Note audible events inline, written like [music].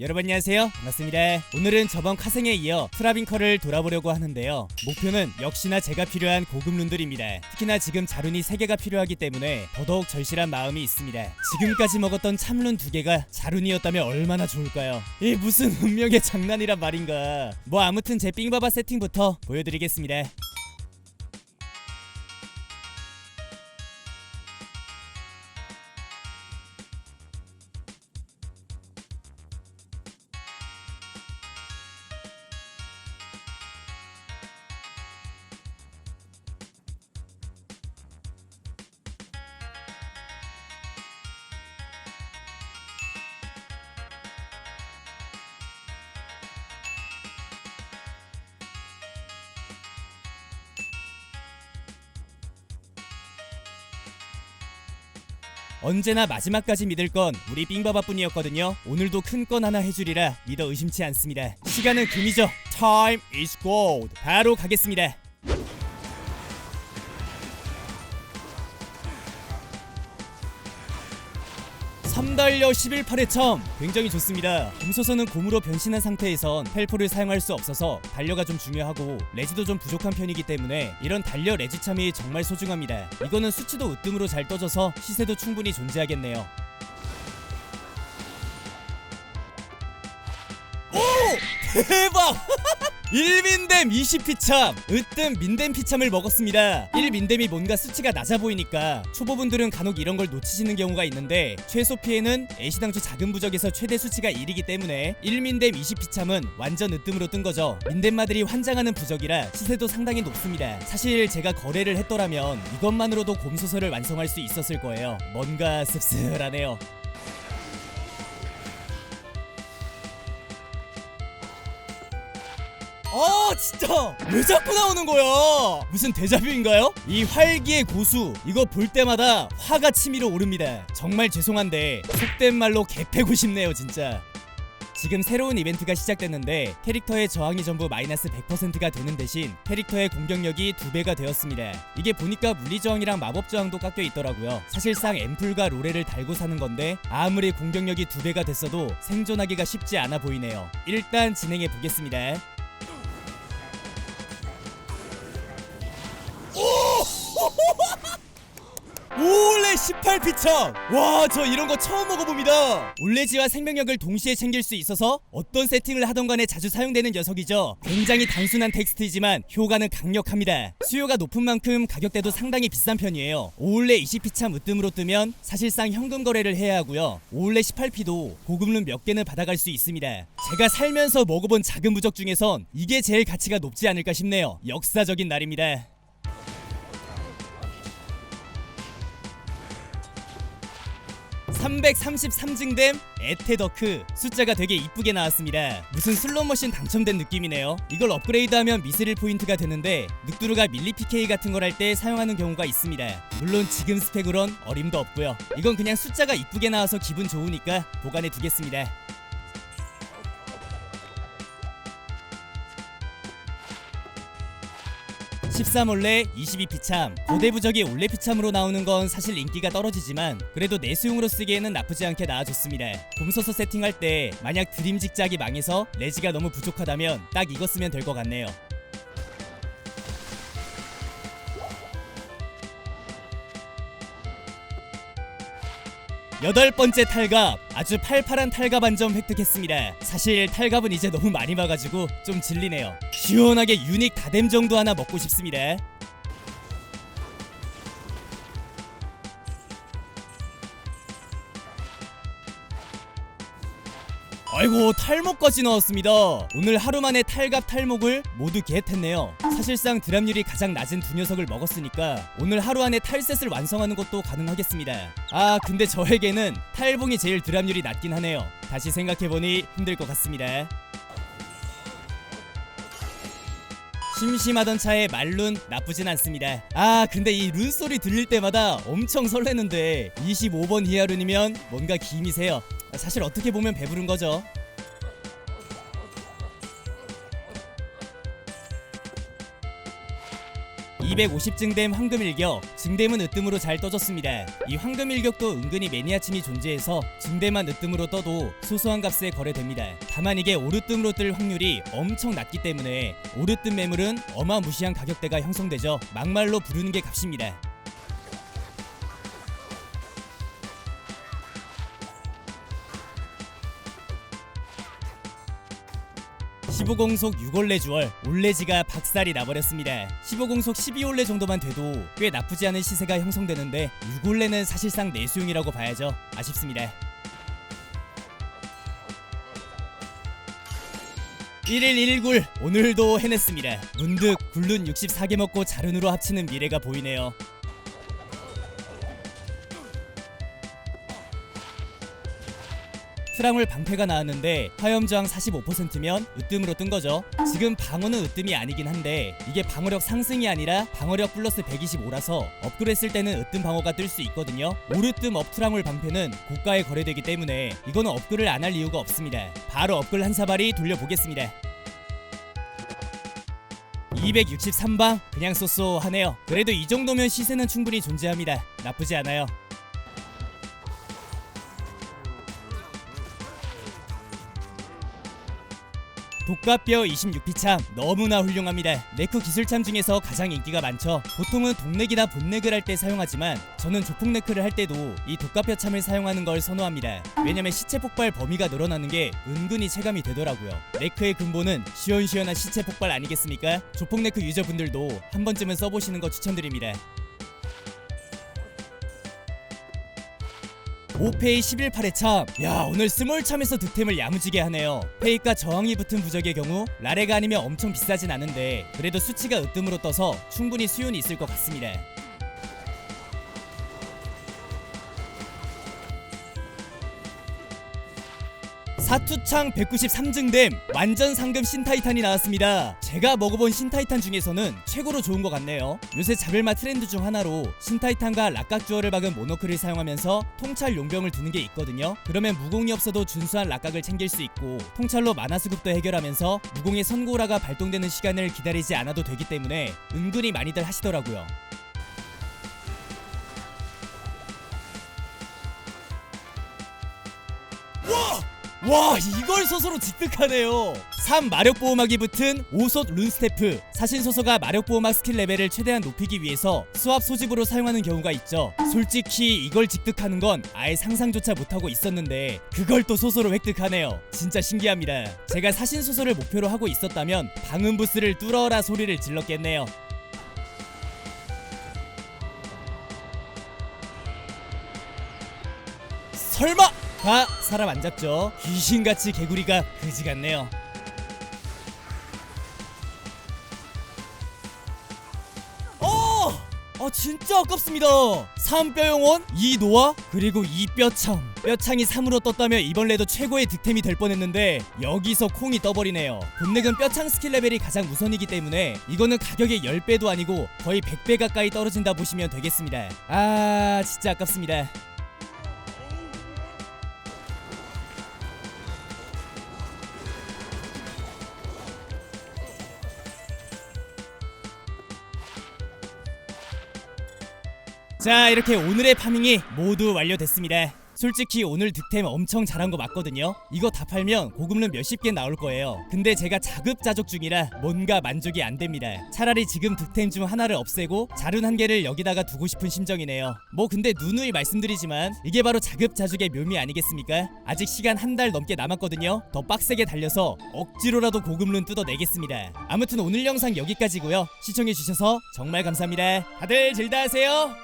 여러분 안녕하세요. 반갑습니다. 오늘은 저번 카생에 이어 트라빈커를 돌아보려고 하는데요. 목표는 역시나 제가 필요한 고급 룬들입니다. 특히나 지금 자룬이 3개가 필요하기 때문에 더더욱 절실한 마음이 있습니다. 지금까지 먹었던 참룬 2개가 자룬이었다면 얼마나 좋을까요? 이 무슨 운명의 장난이란 말인가. 뭐 아무튼 제 삥바바 세팅부터 보여드리겠습니다 언제나 마지막까지 믿을 건 우리 삥바바뿐이었거든요. 오늘도 큰 건 하나 해주리라 믿어 의심치 않습니다. 시간은 금이죠. Time is gold. 바로 가겠습니다. 삼달려 11팔의 첨 굉장히 좋습니다. 금소서는 곰으로 변신한 상태에선 펠포를 사용할 수 없어서 달려가 좀 중요하고 레지도 좀 부족한 편이기 때문에 이런 달려 레지 참이 정말 소중합니다. 이거는 수치도 으뜸으로 잘 떠져서 시세도 충분히 존재하겠네요. 오! 대박! [laughs] 1민댐 20피참. 으뜸 민댐 피참을 먹었습니다. 1민댐이 뭔가 수치가 낮아 보이니까 초보분들은 간혹 이런 걸 놓치시는 경우가 있는데 최소 피해는 애시당초 작은 부적에서 최대 수치가 1이기 때문에 1민댐 20피참은 완전 으뜸으로 뜬 거죠. 민댐마들이 환장하는 부적이라 시세도 상당히 높습니다. 사실 제가 거래를 했더라면 이것만으로도 곰소설을 완성할 수 있었을 거예요. 뭔가 씁쓸하네요 아 진짜 왜 자꾸 나오는 거야 무슨 데자뷰인가요? 이 활기의 고수 이거 볼 때마다 화가 치밀어 오릅니다 정말 죄송한데 속된 말로 개패고 싶네요 진짜 지금 새로운 이벤트가 시작됐는데 캐릭터의 저항이 전부 마이너스 100%가 되는 대신 캐릭터의 공격력이 2배가 되었습니다. 이게 보니까 물리저항이랑 마법저항도 깎여 있더라고요. 사실상 앰플과 로레를 달고 사는 건데 아무리 공격력이 2배가 됐어도 생존하기가 쉽지 않아 보이네요. 일단 진행해 보겠습니다. 올레 18피참! 와, 저 이런 거 처음 먹어봅니다! 올레지와 생명력을 동시에 챙길 수 있어서 어떤 세팅을 하던 간에 자주 사용되는 녀석이죠. 굉장히 단순한 텍스트이지만 효과는 강력합니다. 수요가 높은 만큼 가격대도 상당히 비싼 편이에요. 올레 20피참 으뜸으로 뜨면 사실상 현금 거래를 해야 하고요. 올레 18피도 고급룬 몇 개는 받아갈 수 있습니다. 제가 살면서 먹어본 작은 부적 중에선 이게 제일 가치가 높지 않을까 싶네요. 역사적인 날입니다. 333증댐 에테더크. 숫자가 되게 이쁘게 나왔습니다. 무슨 슬롯머신 당첨된 느낌이네요. 이걸 업그레이드하면 미스릴 포인트가 되는데 늑두루가 밀리 PK 같은 걸 할 때 사용하는 경우가 있습니다. 물론 지금 스펙으론 어림도 없고요. 이건 그냥 숫자가 이쁘게 나와서 기분 좋으니까 보관해 두겠습니다 (13 올레 22피참) 고대 부적이 올레 피참으로 나오는 건 사실 인기가 떨어지지만 그래도 내수용으로 쓰기에는 나쁘지 않게 나와줬습니다. 곰소서 세팅할 때 만약 드림 직작이 망해서 레지가 너무 부족하다면 딱 이거 쓰면 될 것 같네요 여덟 번째 탈갑 아주 팔팔한 탈갑 한점 획득했습니다. 사실 탈갑은 이제 너무 많이 봐가지고 좀 질리네요. 시원하게 유닉 다뎀 정도 하나 먹고 싶습니다 아이고 탈목까지 나왔습니다. 오늘 하루 만에 탈갑 탈목을 모두 겟했네요. 사실상 드랍률이 가장 낮은 두 녀석을 먹었으니까 오늘 하루 안에 탈셋을 완성하는 것도 가능하겠습니다. 아 근데 저에게는 탈봉이 제일 드랍률이 낮긴 하네요. 다시 생각해보니 힘들 것 같습니다. 심심하던 차에 말룬 나쁘진 않습니다. 아 근데 이 룬 소리 들릴 때마다 엄청 설레는데 25번 히아룬이면 뭔가 김이 세요. 사실 어떻게 보면 배부른 거죠. 250 증댐 황금일격 증댐은 으뜸으로 잘 떠졌습니다. 이 황금일격도 은근히 매니아층이 존재해서 증댐만 으뜸으로 떠도 소소한 값에 거래됩니다. 다만 이게 오르뜸으로 뜰 확률이 엄청 낮기 때문에 오르뜸 매물은 어마무시한 가격대가 형성되죠. 막말로 부르는 게 값입니다 (15 공속 6올레 주얼) 올레지가 박살이 나버렸습니다. (15 공속 12올레) 정도만 돼도 꽤 나쁘지 않은 시세가 형성되는데 6올레는 사실상 내수용이라고 봐야죠. 아쉽습니다. 1일 1굴 오늘도 해냈습니다. 문득 굴룬 64개 먹고 자른으로 합치는 미래가 보이네요 트랑울 방패가 나왔는데 화염저항 45%면 으뜸으로 뜬 거죠. 지금 방어는 으뜸이 아니긴 한데 이게 방어력 상승이 아니라 방어력 플러스 125라서 업글했을 때는 으뜸 방어가 뜰 수 있거든요. 오르뜸 업트랑울 방패는 고가에 거래되기 때문에 이거는 업글을 안 할 이유가 없습니다. 바로 업글 한 사발이 돌려보겠습니다. 263방 그냥 쏘쏘하네요. 그래도 이 정도면 시세는 충분히 존재합니다. 나쁘지 않아요. 독가뼈 26피참 너무나 훌륭합니다. 네크 기술참 중에서 가장 인기가 많죠. 보통은 동넥이나 본넥을 할 때 사용하지만 저는 조폭네크를 할 때도 이 독가뼈 참을 사용하는 걸 선호합니다. 왜냐면 시체 폭발 범위가 늘어나는 게 은근히 체감이 되더라고요. 네크의 근본은 시원시원한 시체 폭발 아니겠습니까? 조폭네크 유저분들도 한 번쯤은 써보시는 거 추천드립니다. 5페이 11팔의 참. 야 오늘 스몰 참에서 득템을 야무지게 하네요. 페이가 저항이 붙은 부적의 경우 라레가 아니면 엄청 비싸진 않은데 그래도 수치가 으뜸으로 떠서 충분히 수요는 있을 것 같습니다. 사투창 193증댐 완전 상금 신타이탄이 나왔습니다. 제가 먹어본 신타이탄 중에서는 최고로 좋은 것 같네요. 요새 자별맛 트렌드 중 하나로 신타이탄과 락각주어를 박은 모노크를 사용하면서 통찰 용병을 두는 게 있거든요. 그러면 무공이 없어도 준수한 락각을 챙길 수 있고 통찰로 만화 수급도 해결하면서 무공의 선고라가 발동되는 시간을 기다리지 않아도 되기 때문에 은근히 많이들 하시더라고요. 와 이걸 소서로 직득하네요. 3 마력 보호막이 붙은 5솥 룬스테프. 사신 소서가 마력 보호막 스킬 레벨을 최대한 높이기 위해서 수압 소집으로 사용하는 경우가 있죠. 솔직히 이걸 직득하는 건 아예 상상조차 못하고 있었는데 그걸 또 소서로 획득하네요. 진짜 신기합니다. 제가 사신 소서를 목표로 하고 있었다면 방음 부스를 뚫어라 소리를 질렀겠네요. 설마 아 사람 안 잡죠. 귀신같이 개구리가 그지 같네요. 어! 아 진짜 아깝습니다. 3뼈용원 2노아 그리고 2뼈창. 뼈창이 3으로 떴다면 이번 레도 최고의 득템이 될 뻔했는데 여기서 콩이 떠버리네요. 본넥은 뼈창 스킬 레벨이 가장 우선이기 때문에 이거는 가격의 10배도 아니고 거의 100배 가까이 떨어진다 보시면 되겠습니다. 아 진짜 아깝습니다 자 이렇게 오늘의 파밍이 모두 완료됐습니다. 솔직히 오늘 득템 엄청 잘한 거 맞거든요. 이거 다 팔면 고급룬 몇십 개 나올 거예요. 근데 제가 자급자족 중이라 뭔가 만족이 안 됩니다. 차라리 지금 득템 중 하나를 없애고 자룬 한 개를 여기다가 두고 싶은 심정이네요. 뭐 근데 누누이 말씀드리지만 이게 바로 자급자족의 묘미 아니겠습니까? 아직 시간 한 달 넘게 남았거든요. 더 빡세게 달려서 억지로라도 고급룬 뜯어내겠습니다. 아무튼 오늘 영상 여기까지고요. 시청해주셔서 정말 감사합니다. 다들 즐다 하세요